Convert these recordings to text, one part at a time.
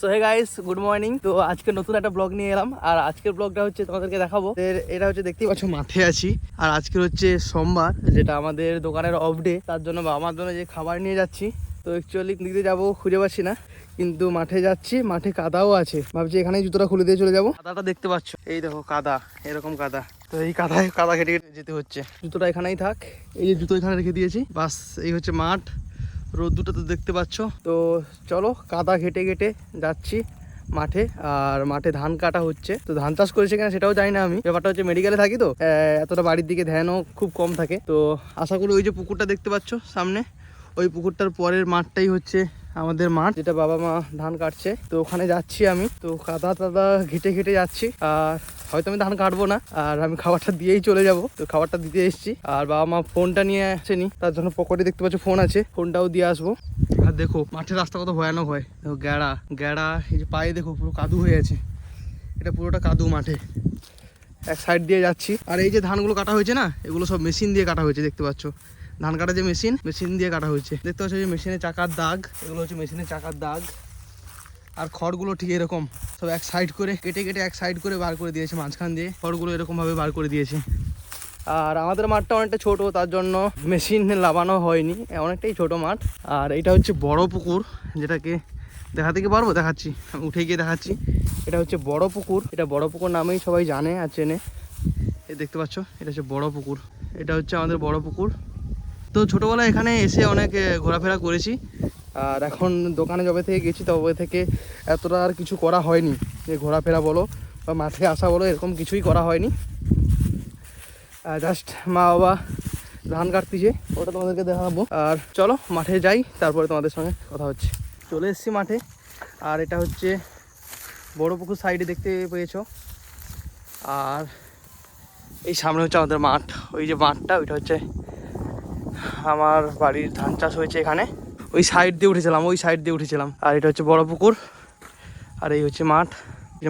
So hey guys good morning তো আজকে নতুন একটা ব্লগ নিয়ে এলাম। আর আজকের ব্লগটা হচ্ছে তোমাদেরকে দেখাবো। এর- এটা হচ্ছে দেখতেই পাচ্ছ, মাঠে আছি। আর আজকের হচ্ছে সোমবার, যেটা আমাদের দোকানের অফ ডে তার জন্য বাবা মার জন্য যে খাবার নিয়ে যাচ্ছি, তো অ্যাকচুয়ালি দিকে যাব, খুঁজে পাচ্ছি না। কিন্তু মাঠে যাচ্ছি, মাঠে কাদাও আছে। ভাবছি এখানে জুতোটা খুলে দিয়ে চলে যাব। কাদাটা দেখতে পাচ্ছ। এই দেখো কাদা, এরকম কাদা। তো এই কাদায় কাদা কেটে কেটে যেতে হচ্ছে। জুতোটা এখানেই থাক। এই যে জুতো এখানে রেখে দিয়েছি। বাস, এই হচ্ছে মাঠ। রোদ্দুটা তো দেখতে পাচ্ছ। তো চলো, কাদা ঘেটে ঘেটে যাচ্ছি মাঠে, আর মাঠে ধান কাটা হচ্ছে। তো ধান চাষ করেছে কিনা সেটাও জানি না আমি। ব্যাপারটা হচ্ছে মেডিকেলে থাকি তো এতটা বাড়ির দিকে ধ্যানও খুব কম থাকে। তো আশা করি ওই যে পুকুরটা দেখতে পাচ্ছ সামনে, ওই পুকুরটার পরের মাঠটাই হচ্ছে আমাদের মাঠ। যেটা বাবা মা ধান কাটছে, তো ওখানে যাচ্ছি আমি। তো কাদা তাদা ঘেটে ঘেটে যাচ্ছি। আর হয়তো আমি ধান কাটবো না, আর আমি খাবারটা দিয়েই চলে যাব। তো খাবারটা দিতে এসেছি। আর বাবা মা ফোনটা নিয়ে আসেনি, তার জন্য পকেটে দেখতে পাচ্ছ ফোন আছে। ফোনটাও দিয়ে আসব। আর দেখো, মাঠের রাস্তা কত ভয়ানক হয়। দেখো, গ্যাড়া। গ্যাড়া, এই যে পায়ে দেখো, পুরো কাদু হয়ে আছে। এটা পুরোটা কাদু মাঠে। এক সাইড দিয়ে যাচ্ছি। আর এই যে ধানগুলো কাটা হয়েছে না, এগুলো সব মেশিন দিয়ে কাটা হয়েছে, দেখতে পাচ্ছ। ধান কাটা যে মেশিন মেশিন দিয়ে কাটা হয়েছে। দেখতে পাচ্ছ যে মেশিনের চাকার দাগ, এগুলো হচ্ছে মেশিনের চাকার দাগ। আর খড়গুলো ঠিক এরকম, সব এক সাইড করে, কেটে কেটে এক সাইড করে বার করে দিয়েছে মাঝখান দিয়ে। খড়গুলো এরকমভাবে বার করে দিয়েছে। আর আমাদের মাঠটা অনেকটা ছোট, তার জন্য মেশিন লাগানো হয়নি, অনেকটাই ছোট মাঠ। আর এটা হচ্ছে বড় পুকুর, যেটাকে দেখাতে কি পারব? দেখাচ্ছি, আমি উঠে গিয়ে দেখাচ্ছি। এটা হচ্ছে বড় পুকুর, এটা বড় পুকুর নামেই সবাই জানে আর চেনে। এ দেখতে পাচ্ছ, এটা হচ্ছে বড় পুকুর। এটা হচ্ছে আমাদের বড় পুকুর। তো ছোটোবেলায় এখানে এসে অনেক ঘোরাফেরা করেছি। আর এখন দোকানে যবে থেকে গেছি, তবে থেকে এতটা আর কিছু করা হয়নি। যে ঘোরাফেরা বলো বা মাঠে আসা বলো, এরকম কিছুই করা হয়নি। জাস্ট মা বাবা ধান কাটতিছে ওটা তোমাদেরকে দেখাবো। আর চলো মাঠে যাই, তারপরে তোমাদের সঙ্গে কথা হচ্ছে। চলে এসেছি মাঠে। আর এটা হচ্ছে বড় পুকুর সাইডে দেখতে পেয়েছ। আর এই সামনে হচ্ছে আমাদের মাঠ। ওই যে মাঠটা, ওইটা হচ্ছে আমার বাড়ির ধান চাষ হয়েছে এখানে। ওই সাইড দিয়ে উঠেছিলাম ওই সাইড দিয়ে উঠেছিলাম। আর এটা হচ্ছে বড় পুকুর আর এই হচ্ছে মাঠ।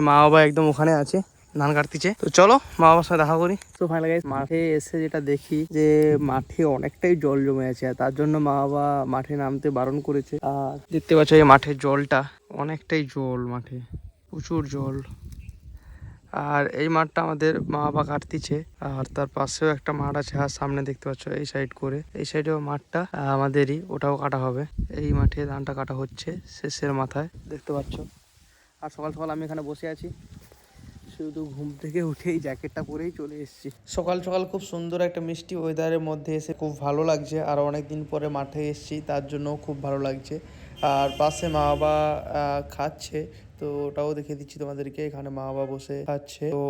মা বাবা একদম ওখানে আছে ধান কাটতেছে। তো চলো মা বাবার সাথে দেখা করি। তো ফাইনাল গাইস মাঠে এসে যেটা দেখি যে মাঠে অনেকটাই জল জমে আছে আর তার জন্য মা বাবা মাঠে নামতে বারণ করেছে। আর দেখতে পাচ্ছ এই মাঠের জলটা অনেকটাই জল মাঠে প্রচুর জল। আর এই মাঠটা আমাদের মা বাবা কাটতিছে, আর তার পাশেও একটা মাঠ আছে, আর সামনে দেখতে পাচ্ছ এই সাইড করে। এই সাইডেও মাঠটা আমাদেরই, ওটাও কাটা হবে। এই মাঠে ধানটা কাটা হচ্ছে শেষের মাথায়, দেখতে পাচ্ছ। আর সকাল সকাল আমি এখানে বসে আছি। শুধু ঘুম থেকে উঠেই জ্যাকেটটা পরেই চলে এসেছি। সকাল সকাল খুব সুন্দর একটা মিষ্টি ওয়েদারের মধ্যে এসে খুব ভালো লাগছে, আর অনেক দিন পরে মাঠে এসেছি, তার জন্য খুব ভালো লাগছে। আর পাশে মা বাবা খাচ্ছে। তো ওটাও দেখে দিচ্ছি তোমাদেরকে। এখানে মা বাবা বসে খাচ্ছে। তো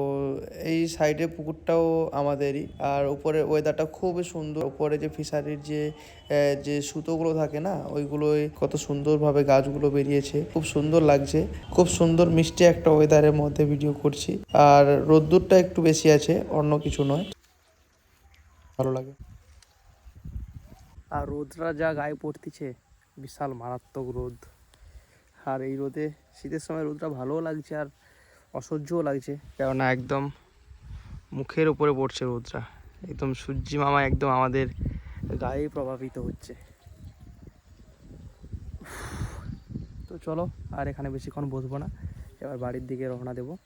এই সাইডে পুকুরটাও আমাদেরই। আর উপরে ওয়েদারটা খুবই সুন্দর। উপরে যে ফিশারির যে যে সুতোগুলো থাকে না ওইগুলোই কত সুন্দরভাবে গাছগুলো বেরিয়েছে। খুব সুন্দর লাগছে। খুব সুন্দর মিষ্টি একটা ওয়েদারের মধ্যে ভিডিও করছি। আর রোদ্দুরটা একটু বেশি আছে, অন্য কিছু নয়। ভালো লাগে। আর রোদটা যা গায়ে পড়তিছে। বিশাল মারাত্মক রোদ। আর এই রোদে শীতের সময় রোদটা ভালোও লাগছে আর অসহ্যও লাগছে। কেননা একদম মুখের উপরে পড়ছে রোদটা। একদম সূর্যি মামা একদম আমাদের গায়ে প্রভাবিত হচ্ছে। তো চলো আর এখানে বেশিক্ষণ বসবো না। এবার বাড়ির দিকে রওনা দেবো।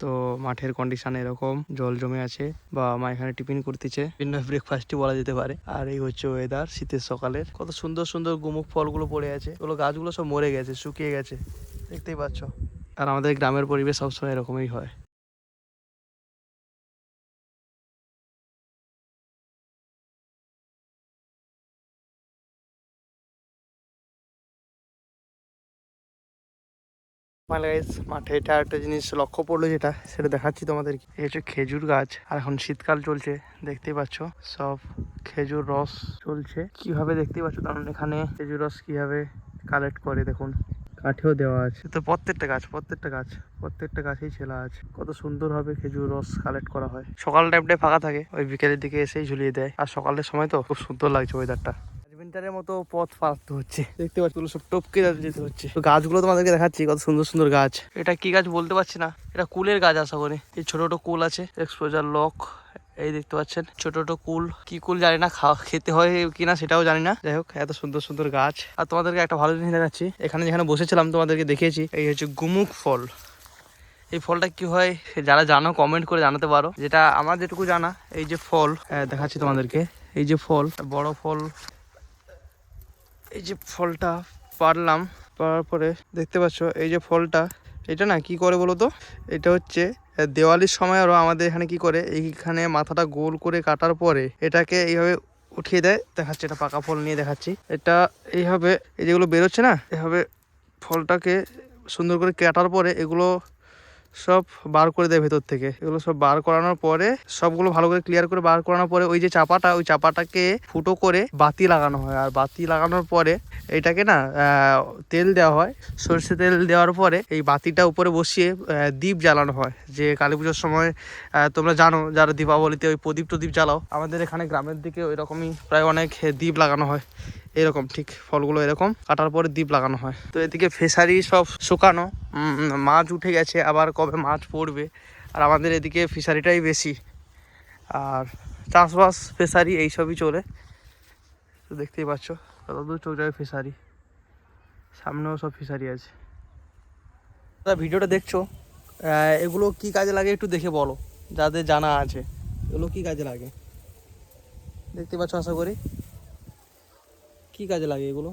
তো মাঠের কন্ডিশন এরকম জল জমে আছে বা মা এখানে টিফিন করতেছে। বিভিন্ন ব্রেকফাস্টই বলা যেতে পারে। আর এই হচ্ছে ওয়েদার শীতের সকালের। কত সুন্দর সুন্দর গুমুক ফলগুলো পড়ে আছে। ওগুলো গাছগুলো সব মরে গেছে শুকিয়ে গেছে। দেখতেই পাচ্ছ। আর আমাদের গ্রামের পরিবেশ সবসময় এরকমই হয়। মানে guys, মাঠে এটা একটা জিনিস লক্ষ্য পড়ল যেটা সেটা দেখাচ্ছি তোমাদেরকে। এই হচ্ছে খেজুর গাছ আর এখন শীতকাল চলছে দেখতেই পাচ্ছ সব খেজুর রস চলছে। কীভাবে দেখতেই পাচ্ছ? কারণ এখানে খেজুর রস কীভাবে কালেক্ট করে দেখুন। কাঠেও দেওয়া আছে। তো প্রত্যেকটা গাছ প্রত্যেকটা গাছ প্রত্যেকটা গাছেই ছেলা আছে। কত সুন্দরভাবে খেজুর রস কালেক্ট করা হয়। সকাল টাইমটাই ফাঁকা থাকে ওই বিকেলের দিকে এসেই ঝুলিয়ে দেয়। আর সকালের সময় তো খুব সুন্দর লাগছে ওয়েদারটা ব্যাডমিন্টনের মতো পথ পাড়তে হচ্ছে। দেখতে পাচ্ছি সব টপকে যেতে হচ্ছে। তো গাছগুলো তোমাদেরকে দেখাচ্ছি কত সুন্দর সুন্দর গাছ। এটা কি গাছ বলতে পারছি না এটা কুলের গাছ আশা করি। এই ছোট ছোট কুল আছে এক্সপোজার লক এই দেখতে পাচ্ছেন ছোট ছোট কুল। কি কুল জানি না খাওয়া খেতে হয় কিনা সেটাও জানি না। যাই হোক এত সুন্দর সুন্দর গাছ। আর তোমাদেরকে একটা ভালো জিনিস দেখাচ্ছি এখানে যেখানে বসেছিলাম তোমাদেরকে দেখিয়েছি এই হচ্ছে গুমুক ফল। এই ফলটা কি হয় যারা জানো কমেন্ট করে জানাতে পারো। যেটা আমার যেটুকু জানা এই যে ফল দেখাচ্ছি তোমাদেরকে। এই যে ফল বড় ফল এই যে ফলটা পারলাম পারার পরে দেখতে পাচ্ছ এই যে ফলটা, এটা না কি করে বলো তো? এটা হচ্ছে দেওয়ালির সময় আরও আমাদের এখানে কি করে? এইখানে মাথাটা গোল করে কাটার পরে এটাকে এইভাবে উঠিয়ে দেয়, দেখাচ্ছে এটা পাকা ফল নিয়ে দেখাচ্ছি। এটা এইভাবে, এই যেগুলো বেরোচ্ছে না, এভাবে ফলটাকে সুন্দর করে কাটার পরে এগুলো সব বার করে দেয় ভেতর থেকে। এগুলো সব বার করানোর পরে, সবগুলো ভালো করে ক্লিয়ার করে বার করানোর পরে ওই যে চাপাটা, ওই চাপাটাকে ফুটো করে বাতি লাগানো হয়। আর বাতি লাগানোর পরে এটাকে না তেল দেওয়া হয়। সর্ষে তেল দেওয়ার পরে এই বাতিটা উপরে বসিয়ে দীপ জ্বালানো হয়। যে কালী পুজোর সময় তোমরা জানো, যারা দীপাবলিতে ওই প্রদীপ টদীপ জ্বালাও, আমাদের এখানে গ্রামের দিকে ওই রকমই প্রায় অনেক দ্বীপ লাগানো হয়। এরকম, ঠিক ফলগুলো এরকম। কাটার পরে দ্বীপ লাগানো হয়। তো এদিকে ফিশারি সব শুকানো। মাছ উঠে গেছে, আবার কবে মাছ পড়বে। আর আমাদের এদিকে ফিশারিটাই বেশি। আর চাষবাস ফিশারি এইসবই চলে। তো দেখতেই পাচ্ছ, কতদূর চোখ যাবে ফিশারি সামনেও সব ফিশারি আছে। ভিডিওটা দেখছ এগুলো কি কাজে লাগে একটু দেখে বলো। যাদের জানা আছে, এগুলো কি কাজে লাগে? দেখতে পাচ্ছ আশা করি। কি কাজে লাগে এগুলো?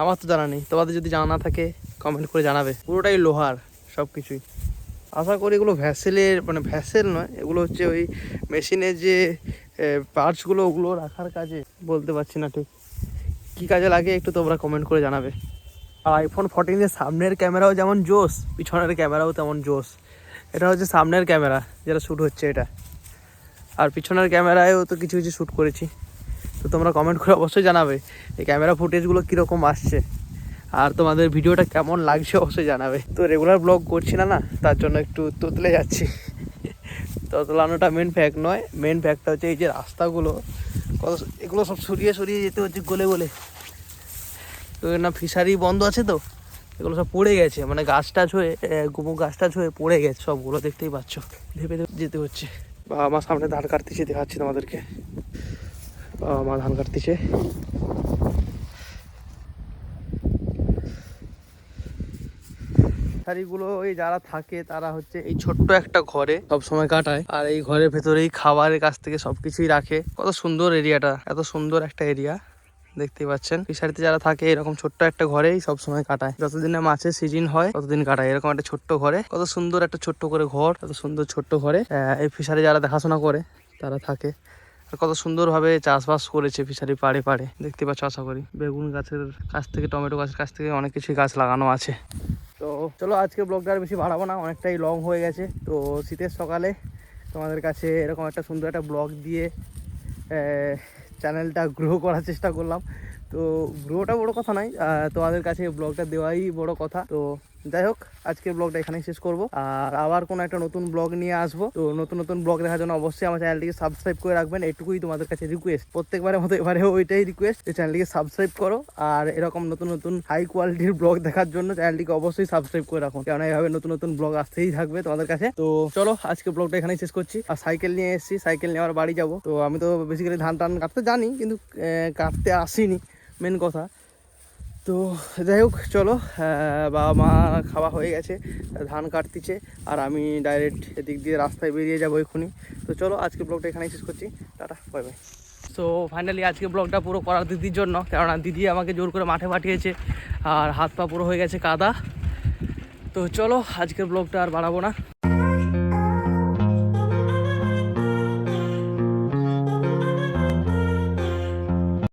আমার তো জানা নেই। তোমাদের যদি জানা থাকে কমেন্ট করে জানাবে। পুরোটাই লোহার সব কিছুই আশা করি এগুলো ভ্যাসেলের মানে ভ্যাসেল নয়, এগুলো হচ্ছে ওই মেশিনে যে পার্টসগুলো ওগুলো রাখার কাজে। বলতে পারছি না ঠিক। কী কাজে লাগে একটু তোমরা কমেন্ট করে জানাবে। আর আইফোন ফোরটিনের সামনের ক্যামেরাও যেমন জোস পিছনের ক্যামেরাও তেমন জোস এটা হচ্ছে সামনের ক্যামেরা যেটা শ্যুট হচ্ছে এটা। আর পিছনের ক্যামেরায়ও তো কিছু কিছু শ্যুট করেছি। তো তোমরা কমেন্ট করে অবশ্যই জানাবে এই ক্যামেরা ফুটেজগুলো কীরকম আসছে। আর তোমাদের ভিডিওটা কেমন লাগছে অবশ্যই জানাবে। তো রেগুলার ব্লগ করছি না না, তার জন্য একটু তোতলে যাচ্ছি। তোতলানোটা মেন ফ্যাক্ট নয় মেন ফ্যাক্টটা হচ্ছে এই যে রাস্তাগুলো, কত এগুলো সব সরিয়ে সরিয়ে যেতে হচ্ছে গলে গলে। তো না ফিশারি বন্ধ আছে তো, এগুলো সব পড়ে গেছে মানে গাছ টাছ হয়ে গুমো গাছ টাছ হয়ে পড়ে গেছে, সবগুলো দেখতেই পাচ্ছ। ভেবে যেতে হচ্ছে। বা আমার সামনে ধান কাটতেছে, দেখাচ্ছি তোমাদেরকে। মা ধান কাটতেছে শাড়িগুলো ওই যারা থাকে, তারা হচ্ছে এই ছোট্ট একটা ঘরে সব সময় কাটায় আর এই ঘরের ভেতরেই খাবারের কাছ থেকে সবকিছুই রাখে। কত সুন্দর এরিয়াটা, এত সুন্দর একটা এরিয়া, দেখতেই পাচ্ছেন। ফিশারিতে যারা থাকে, এরকম ছোট্ট একটা ঘরেই সব সময় কাটায়। যতদিনে মাছের সিজন হয়, ততদিন কাটায়। এরকম একটা ছোট্ট ঘরে, কত সুন্দর একটা ছোট্ট করে ঘর কত সুন্দর ছোট্ট ঘরে। এই ফিশারি যারা দেখাশোনা করে, তারা থাকে। কত সুন্দরভাবে চাষবাস করেছে ফিশারি পাড়ে পাড়ে। দেখতে পাচ্ছ আশা করি। বেগুন গাছের কাছ থেকে টমেটো গাছের কাছ থেকে অনেক কিছুই গাছ লাগানো আছে। তো চলো আজকে ব্লগটা আর বেশি বাড়াবো না অনেকটাই লং হয়ে গেছে। তো শীতের সকালে তোমাদের কাছে এরকম একটা সুন্দর একটা ব্লগ দিয়ে চ্যানেলটা গ্রো করার চেষ্টা করলাম। তো গ্রোটা বড় কথা আহ, তোমাদের কাছে ব্লগটা দেওয়াই বড় কথা। তো যাই হোক, আজকের ব্লগটা এখানেই শেষ করব। আর আবার কোনো একটা নতুন ব্লগ নিয়ে আসব। তো নতুন নতুন ব্লগ দেখার জন্য অবশ্যই আমার চ্যানেলটিকে সাবস্ক্রাইব করে রাখবেন। এটুকুই তোমাদের কাছে রিকোয়েস্ট প্রত্যেকবারের মতো এবারেও ওইটাই রিকোয়েস্ট যে চ্যানেলটিকে সাবস্ক্রাইব করো। আর এরকম নতুন নতুন হাই কোয়ালিটির ব্লগ দেখার জন্য চ্যানেলটিকে অবশ্যই সাবস্ক্রাইব করে রাখুন কারণ এইভাবে নতুন নতুন ব্লগ আসতেই থাকবে তোমাদের কাছে। তো চলো, আজকে ব্লগটা এখানেই শেষ করছি। আর সাইকেল নিয়ে এসেছি। সাইকেল নিয়ে আবার বাড়ি যাব। তো আমি তো বেসিক্যালি ধান টান কাটতে জানি, কিন্তু কাটতে আসিনি। মেন কথা। তো যাই হোক, চলো বাবা মা খাওয়া হয়ে গেছে, ধান কাটতিছে, আর আমি ডাইরেক্ট এদিক দিয়ে রাস্তায় বেরিয়ে যাব এক্ষুনি তো চলো, আজকে ব্লগটা এখানেই শেষ করছি। টাটা বাই বাই তো ফাইনালি আজকে ব্লগটা পুরো করার দিদির জন্য, কেননা দিদি আমাকে জোর করে মাঠে পাঠিয়েছে, আর হাত পা পুরো হয়ে গেছে কাদা। তো চলো, আজকের ব্লগটা আর বাড়াবো না।